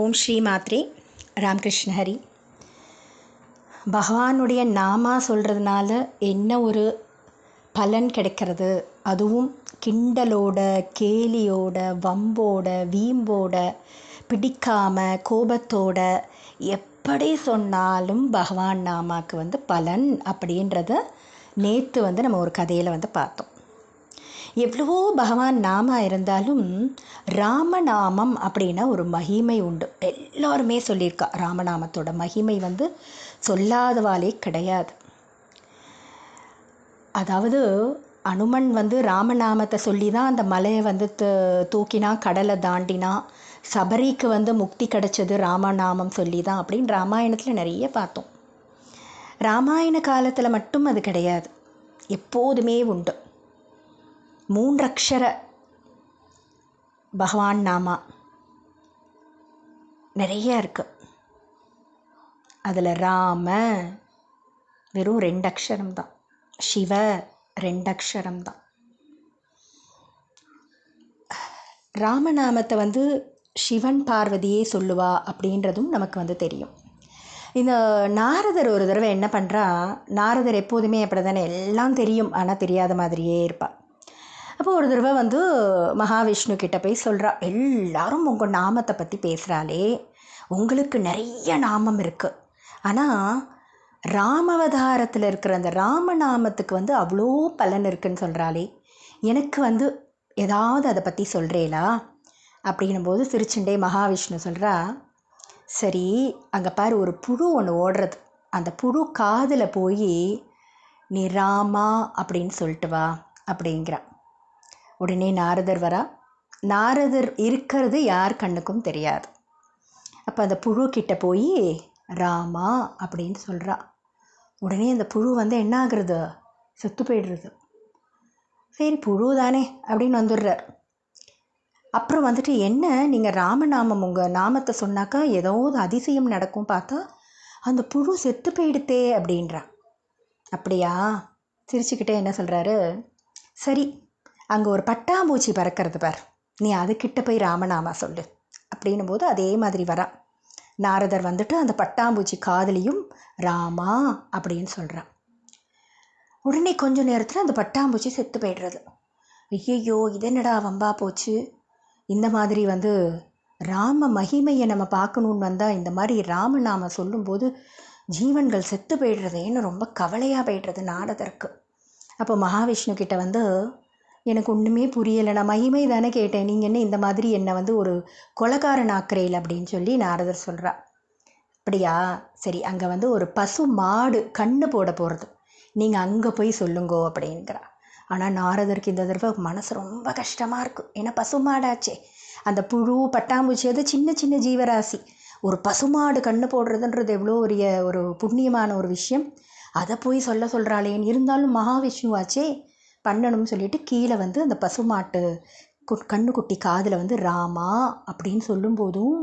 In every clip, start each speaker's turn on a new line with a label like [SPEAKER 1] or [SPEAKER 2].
[SPEAKER 1] ஓம் ஸ்ரீ மாத்ரே ராம்கிருஷ்ண ஹரி. பகவானுடைய நாமா சொல்கிறதுனால என்ன ஒரு பலன் கிடைக்கிறது? அதுவும் கிண்டலோட கேலியோட வம்போட வீம்போட பிடிக்காம கோபத்தோட எப்படி சொன்னாலும் பகவான் நாமாக்கு வந்து பலன் அப்படின்றத நேற்று வந்து நம்ம ஒரு கதையில் வந்து பார்த்தோம். எவ்வளவோ பகவான் நாமா இருந்தாலும் ராமநாமம் அப்படின்னா ஒரு மகிமை உண்டு. எல்லாருமே சொல்லியிருக்கா ராமநாமத்தோட மகிமை வந்து சொல்லாதவாளே கிடையாது. அதாவது அனுமன் வந்து ராமநாமத்தை சொல்லி தான் அந்த மலையை வந்து தூக்கினா கடலை தாண்டினா சபரிக்கு வந்து முக்தி கிடைச்சது ராமநாமம் சொல்லி தான் அப்படின்னு ராமாயணத்தில் நிறைய பார்த்தோம். ராமாயண காலத்தில் மட்டும் அது கிடையாது. எப்போதுமே உண்டு. மூன்றக்ஷர பகவான் நாமா. நிறைய இருக்கு. அதில் ராம வெறும் ரெண்டு அக்ஷரம் தான் சிவ ரெண்டு அக்ஷரம் தான் ராமநாமத்தை வந்து சிவன் பார்வதியே சொல்லுவா அப்படின்றதும் நமக்கு வந்து தெரியும். இந்த நாரதர் ஒரு தடவை என்ன பண்ணுறா நாரதர் எப்போதுமே அப்படி தானே எல்லாம் தெரியும் ஆனால் தெரியாத மாதிரியே இருப்பாள் அப்போ ஒரு தடவை வந்து மகாவிஷ்ணு கிட்ட போய் சொல்கிறா எல்லாரும் உங்கள் நாமத்தை பற்றி பேசுகிறாளே உங்களுக்கு நிறைய நாமம் இருக்குது ஆனால் ராமவதாரத்தில் இருக்கிற அந்த ராமநாமத்துக்கு வந்து அவ்வளோ பலன் இருக்குன்னு சொல்கிறாளே எனக்கு வந்து ஏதாவது அதை பற்றி சொல்கிறேலா அப்படின்னும்போது சிரிச்சுண்டே மகாவிஷ்ணு சொல்கிறா சரி அங்கே பாரு ஒரு புழு ஒன்று ஓடுறது. அந்த புழு காதில் போய் நீ ராமா அப்படின்னு சொல்லிட்டு வா அப்படிங்கிறான் உடனே நாரதர் வரா நாரதர் இருக்கிறது யார் கண்ணுக்கும் தெரியாது. அப்போ அந்த புழு கிட்ட போய் ராமா அப்படின்னு சொல்கிறா உடனே அந்த புழு வந்து என்ன ஆகுறது? செத்து போயிடுறது. சரி புழு தானே அப்படின்னு வந்துடுறார். அப்புறம் வந்துட்டு என்ன நீங்கள் ராமநாமம் உங்கள் நாமத்தை சொன்னாக்கா ஏதோ ஒரு அதிசயம் நடக்கும் பார்த்தா அந்த புழு செத்து போயிடுத்தே அப்படின்றா. அப்படியா? சிரிச்சுக்கிட்டே என்ன சொல்கிறாரு சரி அங்கே ஒரு பட்டாம்பூச்சி பறக்கிறது பார். நீ அதுக்கிட்ட போய் ராமநாமா சொல்லு. அப்படின்னும் போது அதே மாதிரி வரா. நாரதர் வந்துட்டு அந்த பட்டாம்பூச்சி காதலியும் ராமா அப்படின்னு சொல்கிறான் உடனே கொஞ்ச நேரத்தில் அந்த பட்டாம்பூச்சி செத்து போயிடுறது. ஐயையோ இதென்னடா வம்பா போச்சு? இந்த மாதிரி வந்து ராம மகிமையை நம்ம பார்க்கணுன்னு வந்தால் இந்த மாதிரி ராமநாம சொல்லும்போது ஜீவன்கள் செத்து போயிடுறதேன்னு ரொம்ப கவலையாக போயிடுறது நாரதருக்கு. அப்போ மகாவிஷ்ணு கிட்ட வந்து எனக்கு ஒன்றுமே புரியலை. நான் மகிமை தானே கேட்டேன். நீங்கள் என்ன இந்த மாதிரி என்னை வந்து ஒரு கொலக்காரன் ஆக்குறீல் அப்படின்னு சொல்லி நாரதர் சொல்கிறா அப்படியா? சரி அங்கே வந்து ஒரு பசு மாடு கண்ணு போட போகிறது நீங்கள் அங்கே போய் சொல்லுங்கோ அப்படிங்கிறா. ஆனால் நாரதருக்கு இந்த தடவை மனசு ரொம்ப கஷ்டமாக இருக்கும் ஏன்னா பசுமாடாச்சே அந்த புழு பட்டாம்பூச்சி அது சின்ன சின்ன ஜீவராசி. ஒரு பசுமாடு கண்ணு போடுறதுன்றது எவ்வளோ பெரிய ஒரு புண்ணியமான ஒரு விஷயம். அதை போய் சொல்ல சொல்கிறாளேன்னு இருந்தாலும் மகாவிஷ்ணுவாச்சே பண்ணணும்னு சொல்லிட்டு கீழே வந்து அந்த பசுமாட்டு கு கண்ணுக்குட்டி காதில் வந்து ராமா அப்படின்னு சொல்லும்போதும்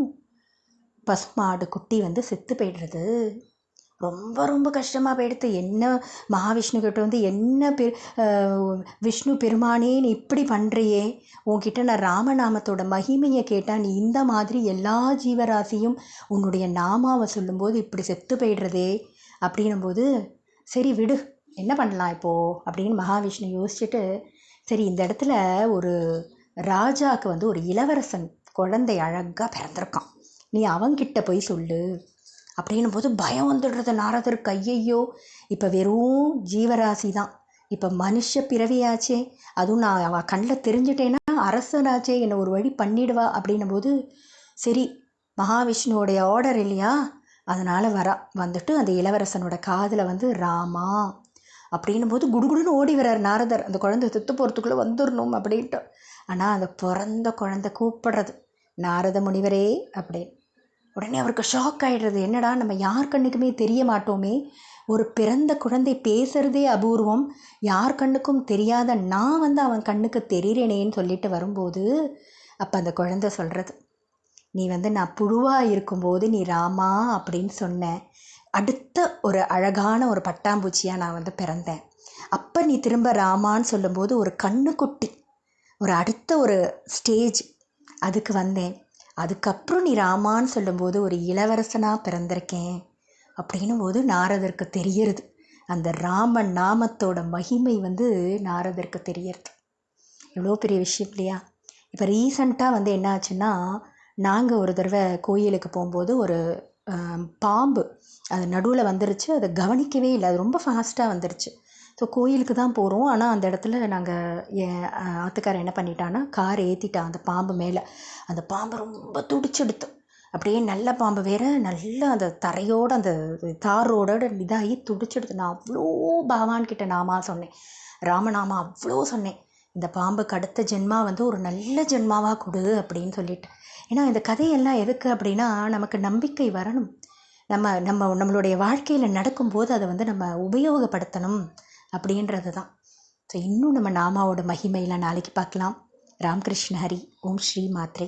[SPEAKER 1] பசுமாடு குட்டி வந்து செத்து போயிடுறது. ரொம்ப ரொம்ப கஷ்டமாக போயிடுத்து என்ன மகாவிஷ்ணு கிட்ட வந்து என்ன பெ விஷ்ணு பெருமானே நீ இப்படி பண்ணுறியே உன்கிட்ட நான் ராமநாமத்தோட மகிமையை கேட்டால் நீ இந்த மாதிரி எல்லா ஜீவராசியும் உன்னுடைய நாமாவை சொல்லும்போது இப்படி செத்து போயிடுறதே அப்படின்னும்போது சரி விடு. என்ன பண்ணலாம் இப்போது அப்படின்னு மகாவிஷ்ணு யோசிச்சுட்டு சரி இந்த இடத்துல ஒரு ராஜாவுக்கு வந்து ஒரு இளவரசன் குழந்தை அழகாக பிறந்திருக்கான். நீ அவங்கிட்ட போய் சொல்லு. அப்படின்னும் போது பயம் வந்துடுறது நாரதருக்கு. ஐயையோ இப்போ வெறும் ஜீவராசி தான். இப்போ மனுஷ பிறவியாச்சே. அதுவும் நான் அவன் கண்ணில் தெரிஞ்சிட்டேன்னா அரசனாச்சே என்னை ஒரு வழி பண்ணிடுவா. அப்படின்னும் போது சரி மகாவிஷ்ணுவோடைய ஆர்டர் இல்லையா? அதனால் வரா. வந்துட்டு அந்த இளவரசனோட காதில் வந்து ராமா அப்படின்னும் போது குடுகுடுன்னு ஓடி வர்றார் நாரதர். அந்த குழந்தை செத்து போகிறதுக்குள்ளே வந்துடணும் அப்படின்ட்டு. ஆனால் அந்த பிறந்த குழந்தை கூப்பிடுறது நாரத முனிவரே அப்படின்னு. உடனே அவருக்கு ஷாக் ஆகிடுறது என்னடா நம்ம யார் கண்ணுக்குமே தெரிய மாட்டோமே. ஒரு பிறந்த குழந்தை பேசுகிறதே அபூர்வம். யார் கண்ணுக்கும் தெரியாத நான் வந்து அவன் கண்ணுக்கு தெரிகிறேனேன்னு சொல்லிட்டு வரும்போது அப்போ அந்த குழந்தை சொல்கிறது நீ வந்து நான் புழுவாக இருக்கும்போது நீ ராமா அப்படின்னு சொன்ன அடுத்த ஒரு அழகான ஒரு பட்டாம்பூச்சியாக நான் வந்து பிறந்தேன். அப்போ நீ திரும்ப ராமான்னு சொல்லும்போது ஒரு கண்ணுக்குட்டி ஒரு அடுத்த ஒரு ஸ்டேஜ் அதுக்கு வந்தேன். அதுக்கப்புறம் நீ ராமான்னு சொல்லும்போது ஒரு இளவரசனாக பிறந்திருக்கேன் அப்படின்னும் போது நாரதருக்கு தெரியறது. அந்த ராமன் நாமத்தோட மகிமை வந்து நாரதருக்கு தெரியறது. எவ்வளோ பெரிய விஷயம் இல்லையா? இப்போ ரீசண்டாக வந்து என்ன ஆச்சுன்னா நாங்கள் ஒரு தடவை கோயிலுக்கு போகும்போது ஒரு பாம்பு. அது நடுவில் வந்துருச்சு. அதை கவனிக்கவே இல்லை. அது ரொம்ப ஃபாஸ்ட்டாக வந்துருச்சு. ஸோ கோயிலுக்கு தான் போகிறோம் ஆனால் அந்த இடத்துல நாங்கள் என் ஆத்துக்காரர் என்ன பண்ணிட்டான்னா கார் ஏற்றிட்டான் அந்த பாம்பு மேலே. அந்த பாம்பு ரொம்ப துடிச்செடுத்து. அப்படியே நல்ல பாம்பு வேற. நல்லா அந்த தரையோடு அந்த தாரோட இதாகி துடிச்செடுத்து. நான் அவ்வளோ பகவான்கிட்ட நாமா சொன்னேன். ராமநாமா அவ்வளோ சொன்னேன். இந்த பாம்புக்கு அடுத்த ஜென்மா வந்து ஒரு நல்ல ஜென்மாவாக கொடு அப்படின்னு சொல்லிட்டு. ஏன்னா இந்த கதையெல்லாம் எதுக்கு அப்படின்னா நமக்கு நம்பிக்கை வரணும். நம்ம நம்ம நம்மளுடைய வாழ்க்கையில் நடக்கும்போது அதை வந்து நம்ம உபயோகப்படுத்தணும் அப்படின்றது தான் ஸோ இன்னும் நம்ம நாமாவோட மகிமையில் நாளைக்கு பார்க்கலாம். ராம்கிருஷ்ண ஹரி ஓம் ஸ்ரீ மாத்ரே.